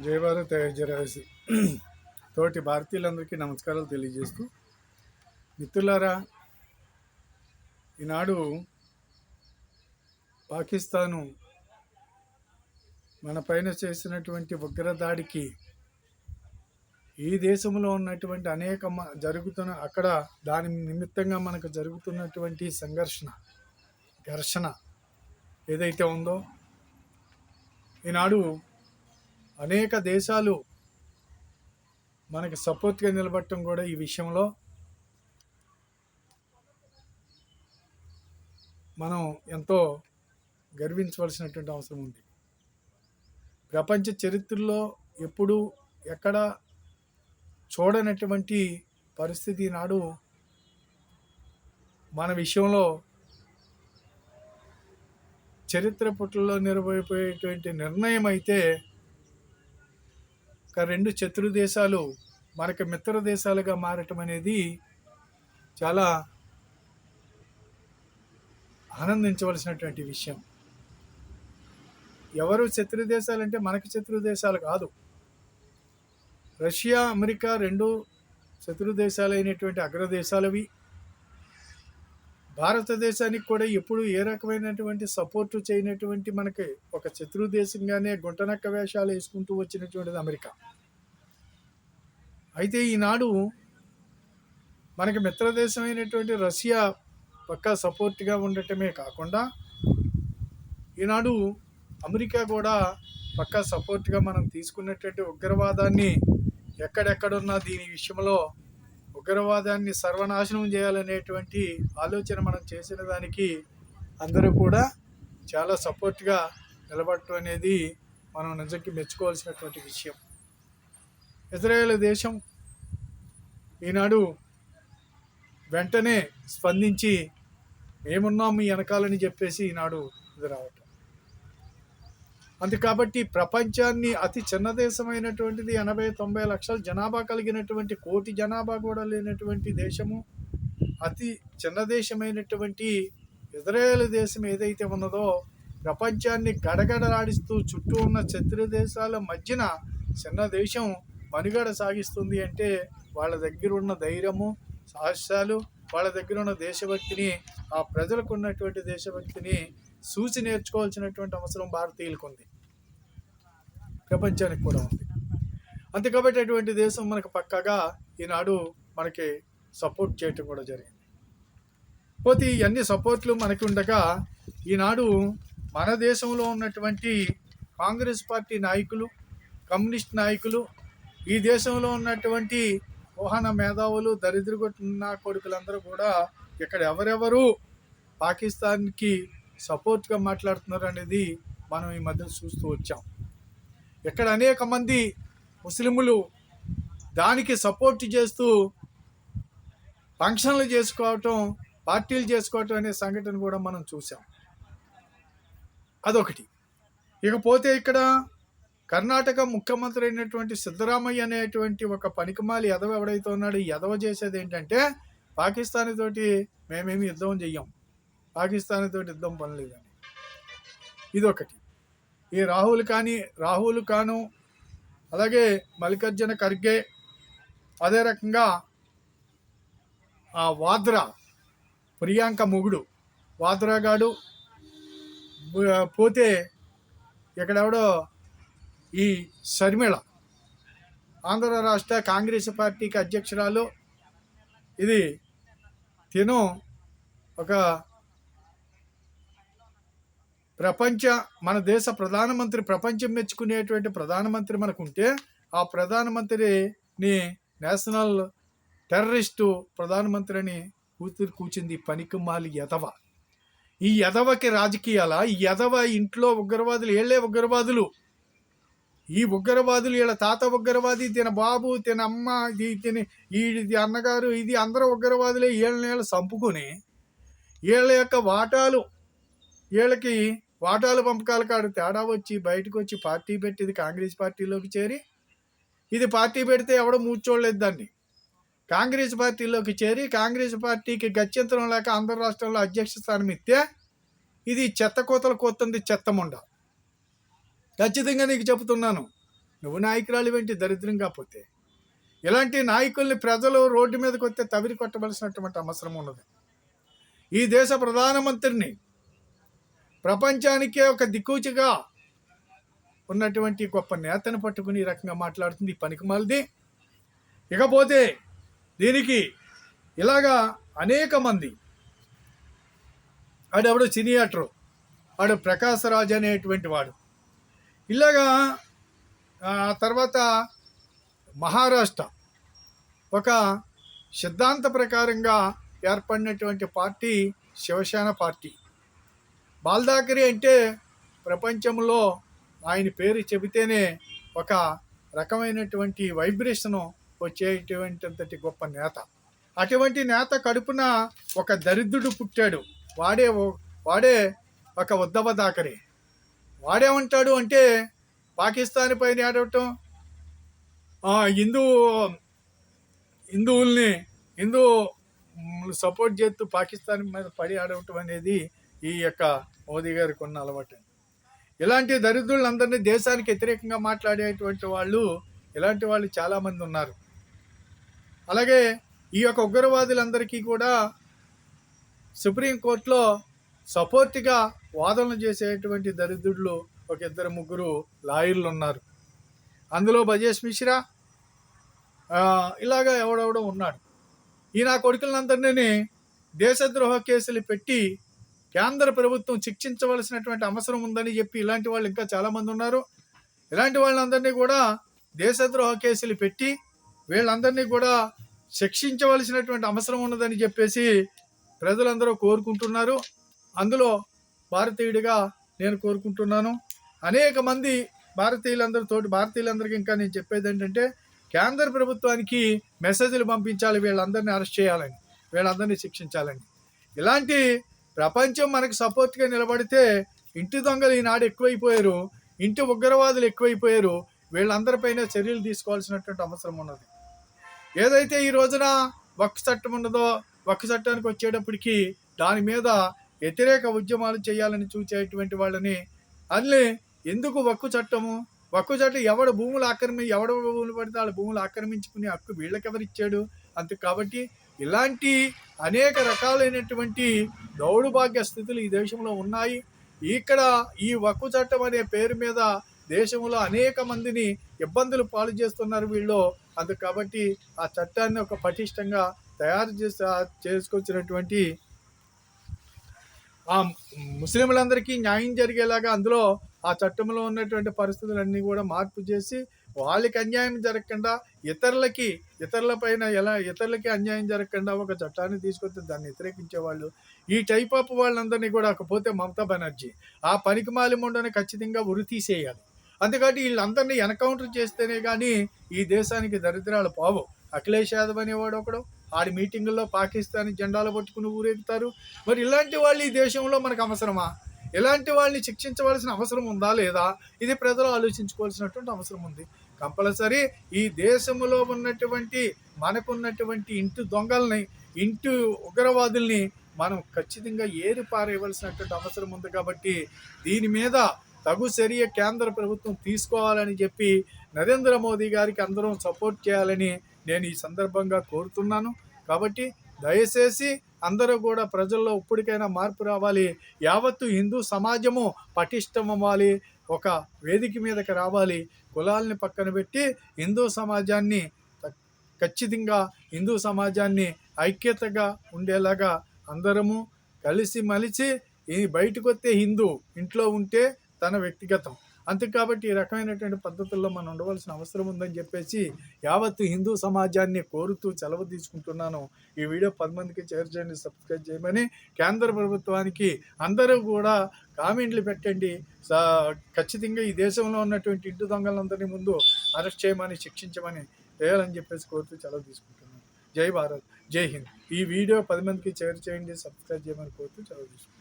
జై భారత్ జయరాసి తోటి భారతీయులందరికీ నమస్కారాలు తెలియజేస్తూ మిత్రులారా ఈనాడు పాకిస్తాను మన పైన చేసినటువంటి ఉగ్రదాడికి ఈ దేశంలో ఉన్నటువంటి అనేక మ- జరుగుతున్న అక్కడ దాని నిమిత్తంగా మనకు జరుగుతున్నటువంటి సంఘర్షణ ఘర్షణ ఏదైతే ఉందో ఈనాడు అనేక దేశాలు మనకి సపోర్ట్గా నిలబడటం కూడా ఈ విషయంలో మనం ఎంతో గర్వించవలసినటువంటి అవసరం ఉంది. ప్రపంచ చరిత్రలో ఎప్పుడు ఎక్కడ చూడనటువంటి పరిస్థితి నాడు మన విషయంలో చరిత్ర పుట్లలో నిలబడిపోయేటువంటి నిర్ణయం అయితే రెండు శత్రు దేశాలు మనకి మిత్ర దేశాలుగా మారటం అనేది చాలా ఆనందించవలసినటువంటి విషయం. ఎవరు శత్రు దేశాలు అంటే మనకి శత్రు దేశాలు కాదు. రష్యా అమెరికా రెండు శత్రు దేశాలైనటువంటి అగ్రదేశాలవి. భారతదేశానికి కూడా ఎప్పుడు ఏ రకమైనటువంటి సపోర్టు చేయనటువంటి మనకి ఒక శత్రు దేశంగానే గుంటనక్క వేషాలు వేసుకుంటూ వచ్చినటువంటిది అమెరికా. అయితే ఈనాడు మనకి మిత్రదేశమైనటువంటి రష్యా పక్కా సపోర్ట్గా ఉండటమే కాకుండా ఈనాడు అమెరికా కూడా పక్కా సపోర్ట్గా మనం తీసుకున్నటువంటి ఉగ్రవాదాన్ని ఎక్కడెక్కడున్నా దీని విషయంలో ఉగ్రవాదాన్ని సర్వనాశనం చేయాలనేటువంటి ఆలోచన మనం చేసిన దానికి అందరూ కూడా చాలా సపోర్ట్గా నిలబడటం అనేది మనం నిజంకి మెచ్చుకోవాల్సినటువంటి విషయం. ఇజ్రాయేల్ దేశం ఈనాడు వెంటనే స్పందించి మేమున్నాం మీ వెనకాలని చెప్పేసి ఈనాడు ఇది రావటం. అందు కాబట్టి ప్రపంచాన్ని అతి చిన్న దేశమైనటువంటిది ఎనభై తొంభై లక్షల జనాభా కలిగినటువంటి కోటి జనాభా కూడా లేనటువంటి దేశము అతి చిన్న దేశమైనటువంటి ఇజ్రాయేల్ దేశం ఏదైతే ఉన్నదో ప్రపంచాన్ని గడగడలాడిస్తూ చుట్టూ ఉన్న శత్రు దేశాల మధ్యన చిన్న దేశం మనుగడ సాగిస్తుంది అంటే వాళ్ళ దగ్గర ఉన్న ధైర్యము సాహసాలు వాళ్ళ దగ్గర ఉన్న దేశభక్తిని ఆ ప్రజలకు ఉన్నటువంటి దేశభక్తిని చూసి నేర్చుకోవాల్సినటువంటి అవసరం భారతీయులకు ఉంది ప్రపంచానికి కూడా ఉంది. అంతే కాబట్టి అటువంటి దేశం మనకు పక్కగా ఈనాడు మనకి సపోర్ట్ చేయటం కూడా జరిగింది. పోతే ఇవన్నీ సపోర్ట్లు మనకి ఉండగా ఈనాడు మన దేశంలో ఉన్నటువంటి కాంగ్రెస్ పార్టీ నాయకులు కమ్యూనిస్ట్ నాయకులు ఈ దేశంలో ఉన్నటువంటి వాహన మేధావులు దరిద్రగొట్టిన కొడుకులందరూ కూడా ఇక్కడ ఎవరెవరు పాకిస్తాన్కి సపోర్ట్గా మాట్లాడుతున్నారు అనేది మనం ఈ మధ్య చూస్తూ వచ్చాం. ఇక్కడ అనేక మంది ముస్లిములు దానికి సపోర్ట్ చేస్తూ ఫంక్షన్లు చేసుకోవటం పార్టీలు చేసుకోవటం అనే సంఘటన కూడా మనం చూసాం అదొకటి. ఇకపోతే ఇక్కడ కర్ణాటక ముఖ్యమంత్రి అయినటువంటి సిద్ధరామయ్య అనేటువంటి ఒక పనికిమాలి ఎదవ ఎవడైతే ఉన్నాడు ఎదవ చేసేది ఏంటంటే పాకిస్తాన్ తోటి మేమేమి యుద్ధం చెయ్యం. పాకిస్తాన్ తోటి యుద్ధం పనిలేదని. ఇదొకటి. ఈ రాహుల్ కానీ రాహుల్ కాను అలాగే మల్లికార్జున ఖర్గే అదే రకంగా ఆ వాద్రా ప్రియాంక ముగుడు వాద్రా గాడు పోతే ఎక్కడెవడో ఈ షర్మిళ ఆంధ్ర రాష్ట్ర కాంగ్రెస్ పార్టీకి అధ్యక్షురాలు. ఇది తిను ఒక ప్రపంచ మన దేశ ప్రధానమంత్రి ప్రపంచం మెచ్చుకునేటువంటి ప్రధానమంత్రి మనకు ఉంటే ఆ ప్రధానమంత్రిని నేషనల్ టెర్రరిస్టు ప్రధానమంత్రి అని కూతురు కూర్చుంది పనికిమాలి ఎదవ ఈ ఎదవకి రాజకీయాల? ఈ ఎదవ ఇంట్లో ఉగ్రవాదులు ఏళ్ళే ఉగ్రవాదులు. ఈ ఉగ్రవాదులు వీళ్ళ తాత ఉగ్రవాది తిన బాబు తిన అమ్మ ఇది తిని ఈ అన్నగారు ఇది అందరూ ఉగ్రవాదులే ఏళ్ళ నీళ్ళు చంపుకొని వీళ్ళ యొక్క వాటాలు వీళ్ళకి వాటాల పంపకాల కాడ తేడా వచ్చి బయటకు వచ్చి పార్టీ పెట్టి ఇది కాంగ్రెస్ పార్టీలోకి చేరి ఇది పార్టీ పెడితే ఎవడో మూర్చోడలేదు దాన్ని. కాంగ్రెస్ పార్టీలోకి చేరి కాంగ్రెస్ పార్టీకి గత్యంతరం లేక ఆంధ్ర రాష్ట్రంలో అధ్యక్ష స్థానం ఇస్తే ఇది చెత్త కోతలు కోతుంది చెత్తముండ ఖచ్చితంగా నీకు చెబుతున్నాను నువ్వు నాయకురాలు వెంటి దరిద్రం కాకపోతే. ఇలాంటి నాయకుల్ని ప్రజలు రోడ్డు మీదకి వస్తే తవిరి కొట్టవలసినటువంటి అవసరం ఉన్నది. ఈ దేశ ప్రధానమంత్రిని ప్రపంచానికే ఒక దిక్కుచిగా ఉన్నటువంటి గొప్ప నేతను పట్టుకుని ఈ రకంగా మాట్లాడుతుంది. ఈ పనికిమాలది ఇకపోతే దీనికి ఇలాగా అనేక మంది ఆడెవడు సినియాటరు వాడు ప్రకాశ్ రాజ్ అనేటువంటి వాడు ఇలాగా తర్వాత మహారాష్ట్ర ఒక సిద్ధాంత ప్రకారంగా ఏర్పడినటువంటి పార్టీ శివసేన పార్టీ. బాల్దాకరి అంటే ప్రపంచంలో ఆయన పేరు చెబితేనే ఒక రకమైనటువంటి వైబ్రేషను వచ్చేటువంటి గొప్ప నేత. అటువంటి నేత కడుపున ఒక దరిద్రుడు పుట్టాడు. వాడే వాడే ఒక ఉద్దవ దాకరి. వాడేమంటాడు అంటే పాకిస్తాన్ పైన ఆడటం హిందూ హిందువుల్ని హిందూ సపోర్ట్ చేస్తూ పాకిస్తాన్ మీద పడి ఆడవటం అనేది ఈ యొక్క మోదీ గారికి ఉన్న అలవాటు ఇలాంటి దరిద్రులందరినీ దేశానికి వ్యతిరేకంగా మాట్లాడేటువంటి వాళ్ళు ఇలాంటి వాళ్ళు చాలామంది ఉన్నారు. అలాగే ఈ యొక్క ఉగ్రవాదులందరికీ కూడా సుప్రీంకోర్టులో సపోర్ట్గా వాదనలు చేసేటువంటి దరిద్రులు ఒక ఇద్దరు ముగ్గురు లాయర్లు ఉన్నారు. అందులో బజేష్ మిశ్రా ఇలాగా ఎవడెవడో ఉన్నాడు. ఈ నా కొడుకులందరినీ దేశద్రోహ కేసులు పెట్టి కేంద్ర ప్రభుత్వం శిక్షించవలసినటువంటి అవసరం ఉందని చెప్పి ఇలాంటి వాళ్ళు ఇంకా చాలామంది ఉన్నారు. ఇలాంటి వాళ్ళందరినీ కూడా దేశద్రోహ కేసులు పెట్టి వీళ్ళందరినీ కూడా శిక్షించవలసినటువంటి అవసరం ఉన్నదని చెప్పేసి ప్రజలందరూ కోరుకుంటున్నారు. అందులో భారతీయుడిగా నేను కోరుకుంటున్నాను. అనేక మంది భారతీయులందరితో భారతీయులందరికీ ఇంకా నేను చెప్పేది ఏంటంటే కేంద్ర ప్రభుత్వానికి మెసేజ్లు పంపించాలి వీళ్ళందరినీ అరెస్ట్ చేయాలని వీళ్ళందరినీ శిక్షించాలని. ఇలాంటి ప్రపంచం మనకు సపోర్ట్గా నిలబడితే ఇంటి దొంగలు ఈనాడు ఎక్కువైపోయారు ఇంటి ఉగ్రవాదులు ఎక్కువైపోయారు వీళ్ళందరిపైన చర్యలు తీసుకోవాల్సినటువంటి అవసరం ఉన్నది. ఏదైతే ఈ రోజున వక్ చట్టం ఉన్నదో వక్ చట్టానికి వచ్చేటప్పటికి దాని మీద వ్యతిరేక ఉద్యమాలు చేయాలని చూసేటువంటి వాళ్ళని అన్నీ ఎందుకు వక్కు చట్టము? వక్కు చట్టం ఎవడు భూములు ఆక్రమి ఎవడ భూములు పడితే వాళ్ళ భూములు ఆక్రమించుకునే హక్కు వీళ్ళకి ఎవరిచ్చాడు అంతే కాబట్టి ఇలాంటి అనేక రకాలైనటువంటి దౌడుభాగ్య స్థితులు ఈ దేశంలో ఉన్నాయి. ఇక్కడ ఈ వక్కు చట్టం అనే పేరు మీద దేశంలో అనేక మందిని ఇబ్బందులు పాలు చేస్తున్నారు వీళ్ళు. అందు కాబట్టి ఆ చట్టాన్ని ఒక పటిష్టంగా తయారు చేసి చేసుకొచ్చినటువంటి ఆ ముస్లింలందరికీ న్యాయం జరిగేలాగా అందులో ఆ చట్టంలో ఉన్నటువంటి పరిస్థితులన్నీ కూడా మార్పు చేసి వాళ్ళకి అన్యాయం జరగకుండా ఇతరులకి ఇతరుల పైన ఎలా ఇతరులకి అన్యాయం జరగకుండా ఒక చట్టాన్ని తీసుకొచ్చి దాన్ని వ్యతిరేకించే వాళ్ళు ఈ టైప్ ఆఫ్ వాళ్ళందరినీ కూడా కాకపోతే మమతా బెనర్జీ ఆ పనికి మాలిమండని ఖచ్చితంగా ఉరి తీసేయాలి. అందుకని వీళ్ళందరినీ ఎన్కౌంటర్ చేస్తేనే కానీ ఈ దేశానికి దరిద్రాలు పోవు. అఖిలేష్ యాదవ్ అనేవాడు ఒకడు. ఆడి మీటింగుల్లో పాకిస్తాన్ జెండాలు పట్టుకుని ఊరేగుతారు. మరి ఇలాంటి వాళ్ళు ఈ దేశంలో మనకు అవసరమా? ఇలాంటి వాళ్ళని శిక్షించవలసిన అవసరం ఉందా లేదా? ఇది ప్రజలు ఆలోచించుకోవాల్సినటువంటి అవసరం ఉంది. కంపల్సరీ ఈ దేశంలో ఉన్నటువంటి మనకున్నటువంటి ఇంటి దొంగల్ని ఇంటి ఉగ్రవాదుల్ని మనం ఖచ్చితంగా ఏరి పారేయవలసినటువంటి అవసరం ఉంది కాబట్టి దీని మీద తగు చర్య కేంద్ర ప్రభుత్వం తీసుకోవాలని చెప్పి నరేంద్ర మోదీ గారికి అందరం సపోర్ట్ చేయాలని నేను ఈ సందర్భంగా కోరుతున్నాను. కాబట్టి దయచేసి అందరూ కూడా ప్రజల్లో ఇప్పటికైనా మార్పు రావాలి. యావత్తు హిందూ సమాజము పటిష్టం అవ్వాలి ఒక వేదిక మీదకి రావాలి. కులాలని పక్కన పెట్టి హిందూ సమాజాన్ని ఖచ్చితంగా హిందూ సమాజాన్ని ఐక్యతగా ఉండేలాగా అందరము కలిసి మలిచి ఈ బయటకు వస్తే హిందూ ఇంట్లో ఉంటే తన వ్యక్తిగతం. అంతే కాబట్టి ఈ రకమైనటువంటి పద్ధతుల్లో మనం ఉండవలసిన అవసరం ఉందని చెప్పేసి యావత్తు హిందూ సమాజాన్ని కోరుతూ సెలవు తీసుకుంటున్నాను. ఈ వీడియో పది మందికి షేర్ చేయండి సబ్స్క్రైబ్ చేయమని. కేంద్ర ప్రభుత్వానికి అందరూ కూడా కామెంట్లు పెట్టండి. ఖచ్చితంగా ఈ దేశంలో ఉన్నటువంటి ఇంటి దొంగలందరినీ ముందు అరెస్ట్ చేయమని శిక్షించమని చేయాలని చెప్పేసి కోరుతూ సెలవు తీసుకుంటున్నాను. జై భారత్ జై హింద్. ఈ వీడియో పది మందికి షేర్ చేయండి సబ్స్క్రైబ్ చేయమని కోరుతూ సెలవు తీసుకుంటున్నాను.